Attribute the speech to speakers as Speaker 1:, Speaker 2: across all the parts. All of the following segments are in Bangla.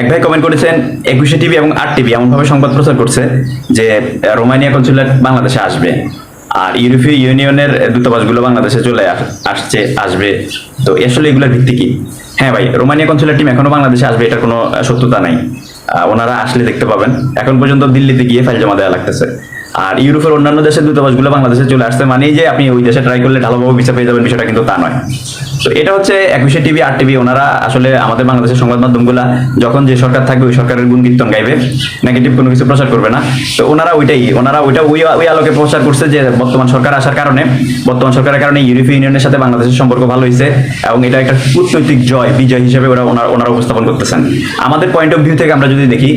Speaker 1: এক ভাই কমেন্ট করেছেন, একুশে টিভি এবং আট টিভি এমনভাবে সংবাদ প্রচার করছে যে রোমানিয়া কনসুলেট বাংলাদেশে আসবে, আর ইউরোপীয় ইউনিয়নের দূতাবাসগুলো বাংলাদেশে চলে আসছে, আসবে। তো আসলে এগুলোর ভিত্তি কি? হ্যাঁ ভাই, রোমানিয়া কনসুলেট টিম এখনও বাংলাদেশে আসবে, এটার কোনো সত্যতা নাই। ওনারা আসলে দেখতে পাবেন। এখন পর্যন্ত দিল্লিতে গিয়ে ফাইল জমা দেওয়া লাগতেছে। আর ইউরোপের অন্যান্য দেশের দূতাবাসগুলো বাংলাদেশে চলে আসছে মানেই যে আপনি ওই দেশে ট্রাই করলে ভালোভাবে ভিসা পেয়ে যাবেন বিষয়টা কিন্তু তা নয়। এটা হচ্ছে একুশে টিভি আট টিভি ওনারা আসলে আমাদের বাংলাদেশের সংবাদ মাধ্যমগুলা যখন যে সরকার থাকবে, ওই সরকারের গুণ কীর্তন গাইবে। নেগেটিভ কোনো কিছু প্রচার করবে না। তো ওনারা ওইটাই, ওনারা ওইটা ওই ওই আলোকে প্রচার করছে যে বর্তমান সরকার আসার কারণে। বর্তমান সরকারের কারণে ইউরোপীয় ইউনিয়নের সাথে বাংলাদেশের সম্পর্ক ভালো হয়েছে এবং এটা একটা কূটনৈতিক জয়, বিজয় হিসেবে ওরা ওনারা ওনারা উপস্থাপন করতেছেন। আমাদের পয়েন্ট অফ ভিউ থেকে আমরা যদি দেখি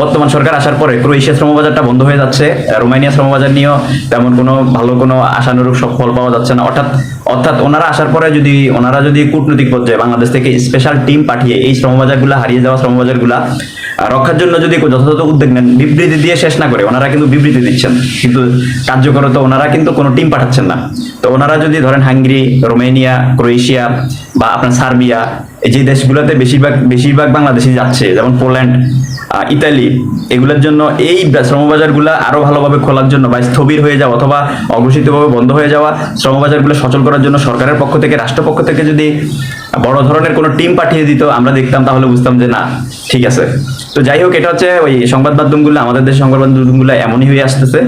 Speaker 1: বর্তমান সরকার আসার পরে ক্রোয়েশিয়া শ্রমবাজারটা বন্ধ হয়ে যাচ্ছে, রোমানিয়া শ্রমবাজার নিয়েও তেমন কোনো ভালো কোনো আশানুরূপ সফল পাওয়া যাচ্ছে না। অর্থাৎ অর্থাৎ ওনারা আসার পরে যদি ওনারা যদি কূটনৈতিক পর্যায়ে বাংলাদেশ থেকে স্পেশাল টিম পাঠিয়ে এই শ্রমবাজারগুলো, হারিয়ে যাওয়া শ্রমবাজারগুলা রক্ষার জন্য যদি যথাযথ উদ্যোগ নেন, বিবৃতি দিয়ে শেষ না করে, ওনারা কিন্তু বিবৃতি দিচ্ছেন। কিন্তু কার্যকরত ওনারা কিন্তু কোনো টিম পাঠাচ্ছেন না। তো ওনারা যদি ধরেন হাঙ্গেরি, রোমেনিয়া, ক্রোয়েশিয়া বা আপনার সার্বিয়া, এই যে দেশগুলোতে বেশিরভাগ বেশিরভাগ বাংলাদেশি যাচ্ছে, যেমন পোল্যান্ড ইতালি, এগুলোর জন্য এই শ্রমবাজারগুলো আরও ভালোভাবে খোলার জন্য বা স্থবির হয়ে যাওয়া অথবা অঘোষিতভাবে বন্ধ হয়ে যাওয়া শ্রমবাজারগুলো সচল করার জন্য সরকারের পক্ষ থেকে রাষ্ট্রপক্ষ থেকে যদি বড় ধরনের কোনো টিম পাঠিয়ে দিত, আমরা দেখতাম তাহলে বুঝতাম যে না, ঠিক আছে। তো যাই হোক, এটা হচ্ছে ওই সংবাদ মাধ্যমগুলো, আমাদের দেশের সংবাদ মাধ্যমগুলো এমনই হয়ে আসতেছে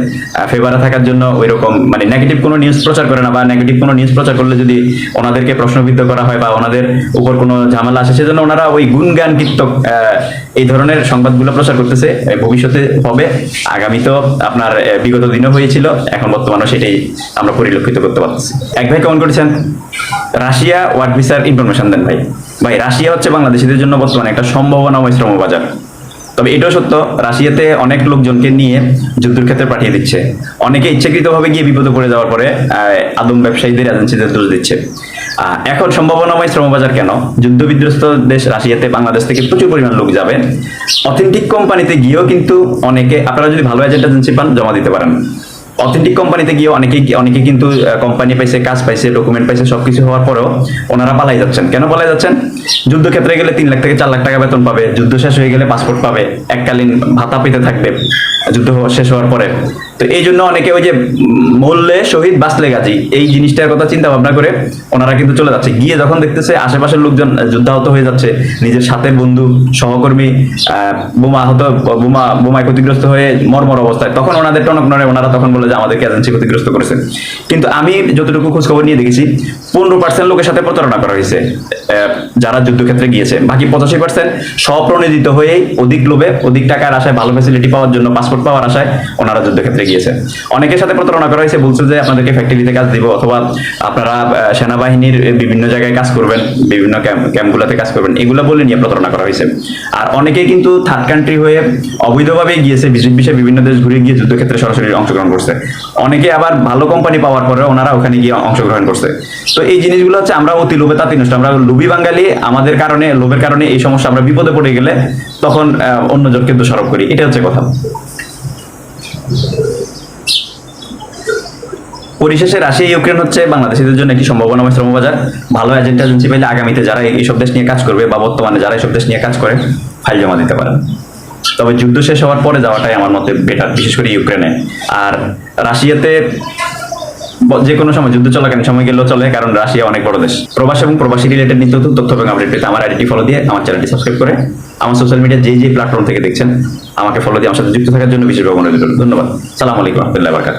Speaker 1: ফেভারে থাকার জন্য ওই রকম মানে নেগেটিভ কোনো নিউজ প্রচার করে না, বা নেগেটিভ কোনো নিউজ প্রচার করলে যদি ওনাদেরকে প্রশ্নবিদ্ধ করা হয়, বা ওনাদের উপর কোনো ঝামেলা আসে, সেজন্য ওনারা ওই গুণগান কীর্তক এই ধরনের সংবাদগুলো প্রচার করতেছে ভবিষ্যতে হবে। আগামী তো আপনার বিগত দিনও হয়েছিল, এখন বর্তমানে সেটাই আমরা পরিলক্ষিত করতে পারতেছি। এক ভাই কেমন করেছেন? রাশিয়া ওয়ার্ড ভিসার ইনফরমেশন। দেন ভাই। ভাই, রাশিয়া হচ্ছে বাংলাদেশিদের জন্য বর্তমানে একটা সম্ভাবনাময় শ্রমবাজার। তবে এটাও সত্য, রাশিয়াতে অনেক লোকজনকে নিয়ে যুদ্ধের ক্ষেত্রে পাঠিয়ে দিচ্ছে। অনেকে ইচ্ছাকৃতভাবে গিয়ে বিপদে পড়ে যাওয়ার পরে আদম ব্যবসায়ীদের এজেন্সিদের দোষ দিচ্ছে। এখন সম্ভাবনাময় শ্রমবাজার কেন? যুদ্ধ বিধ্বস্ত দেশ রাশিয়াতে বাংলাদেশ থেকে প্রচুর পরিমাণ লোক যাবে। অথেন্টিক কোম্পানিতে গিয়েও কিন্তু অনেকে, আপনারা যদি ভালো এজেন্ট এজেন্সি পান, জমা দিতে পারেন। অথেন্টিক কোম্পানিতে গিয়ে অনেকে অনেকে কিন্তু কোম্পানি পাইছে, কাজ পাইছে ডকুমেন্ট পাইছে, সবকিছু হওয়ার পরেও ওনারা পালাই যাচ্ছেন। কেন পালাই যাচ্ছেন? যুদ্ধক্ষেত্রে গেলে তিন লাখ থেকে চার লাখ টাকা বেতন পাবে, যুদ্ধ শেষ হয়ে গেলে পাসপোর্ট পাবে, এককালীন ভাতা পেতে থাকবে, যুদ্ধ শেষ হওয়ার পরে। তো এই জন্য অনেকে ওই যে মরলে শহীদ, বাঁচলে গাজী, এই জিনিসটার কথা চিন্তা ভাবনা করে ওনারা কিন্তু চলে যাচ্ছে। গিয়ে যখন দেখতেছে আশেপাশের লোকজন যুদ্ধাহত হয়ে যাচ্ছে, নিজের সাথে বন্ধু, সহকর্মী বোমা আহত, বোমা, বোমায় ক্ষতিগ্রস্ত হয়ে মর্মর অবস্থায়, তখন ওনাদের টনক নড়ে, ওনারা তখন বলে যে আমাদেরকে এজেন্সি ক্ষতিগ্রস্ত করেছে। কিন্তু আমি যতটুকু খোঁজ খবর নিয়ে দেখেছি, পনেরো পার্সেন্ট লোকের সাথে প্রতারণা করা হয়েছে। যারা যুদ্ধক্ষেত্রে গিয়েছে, বাকি পঁচাশি পার্সেন্ট স্বপ্রণোদিত হয়েই অধিক লোভে, অধিক টাকার আশায়, ভালো ফ্যাসিলিটি পাওয়ার জন্য পাসপোর্ট পাওয়ার আশায় ওনারা যুদ্ধক্ষেত্রে গিয়েছে। অনেকের সাথে প্রতারণা করা হয়েছে, বলছে যে আপনাদেরকে ফ্যাক্টরিতে কাজ দিব অথবা আপনারা সেনাবাহিনীর বিভিন্ন জায়গায় কাজ করবেন, বিভিন্ন ক্যাম্প ক্যাম্পগুলোতে কাজ করবেন, এগুলো বলে নিয়ে প্রতারণা করা হয়েছে। আর অনেকে কিন্তু থার্ড কান্ট্রি হয়ে অবৈধভাবে গিয়েছে, বিশেষ বিষয়ে বিভিন্ন দেশ ঘুরে গিয়ে যুদ্ধক্ষেত্রে সরাসরি অংশগ্রহণ করছে। অনেকে আবার ভালো কোম্পানি পাওয়ার পরে ওনারা ওখানে গিয়ে অংশগ্রহণ করছে। তো এই জিনিসগুলো হচ্ছে আমরা অতি লোভে তাঁতি নষ্ট। আমরা লুবি বাঙালি, আমাদের কারণে, লোভের কারণে এই সমস্যা আমরা বিপদে পড়ে গেলে তখন অন্যজনকে দোষারোপ করি। এটা হচ্ছে কথা। পরিশেষে রাশিয়া, ইউক্রেন হচ্ছে বাংলাদেশিদের জন্য একটি সম্ভাবনাময় শ্রমবাজার। ভালো এজেন্ট এজেন্সি পেলে আগামীতে যারা এইসব দেশ নিয়ে কাজ করবে বা বর্তমানে যারা এইসব দেশ নিয়ে কাজ করে ফাইল জমা দিতে পারেন। তবে যুদ্ধ শেষ হওয়ার পরে যাওয়াটাই আমার মতে বেটার বিশেষ করে ইউক্রেনে। আর রাশিয়াতে যে কোনো সময় যুদ্ধ চলাকালীন সময় গেলেও চলে, কারণ রাশিয়া অনেক বড় দেশ। প্রবাস এবং প্রবাসী রিলেটেড নিত্য তথ্য এবং আপডেট পেতে আমার আইডি ফলো দিয়ে আমার চ্যানেলটি সাবস্ক্রাইব করে আমার সোশ্যাল মিডিয়া যে যে প্ল্যাটফর্ম থেকে দেখছেন, আমাকে ফলো দিয়ে আমার সাথে যুক্ত থাকার জন্য বিশেষভাবে অনুরোধ ধন্যবাদ। সালাম আলাইকুম বারকাত